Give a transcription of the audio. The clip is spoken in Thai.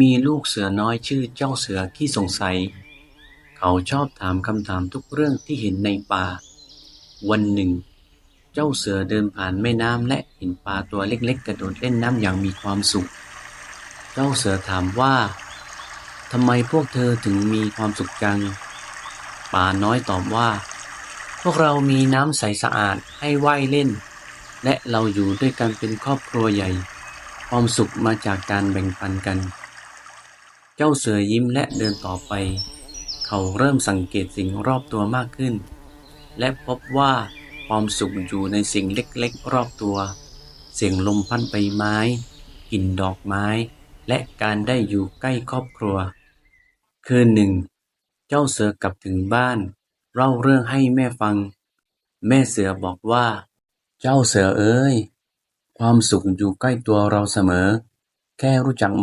มีลูกเสือน้อยชื่อเจ้าเสือขี้สงสัย เขาชอบถามคำถามทุกเรื่องที่เห็นในป่า วันหนึ่ง เจ้าเสือเดินผ่านแม่น้ำและเห็นปลาตัวเล็กๆ กระโดดเล่นน้ำอย่างมีความสุข เจ้าเสือถามว่าทำไมพวกเธอถึงมีความสุขจังปลาน้อยตอบว่า พวกเรามีน้ำใสสะอาดให้ว่ายเล่น และเราอยู่ด้วยกันเป็นครอบครัวใหญ่ ความสุขมาจากการแบ่งปันกัน เจ้าเสือยิ้มและเดินต่อไป เขาเริ่มสังเกตสิ่งรอบตัวมากขึ้น และพบว่าความสุขอยู่ในสิ่งเล็กๆ รอบตัว เสียงลมพัดใบไม้กลิ่นดอกไม้ และการได้อยู่ใกล้ครอบครัว คืนหนึ่ง เจ้าเสือกลับถึงบ้าน เล่าเรื่องให้แม่ฟัง แม่เสือบอกว่า เจ้าเสือเอ๋ยความสุขอยู่ใกล้ตัวเราเสมอ แค่รู้จัก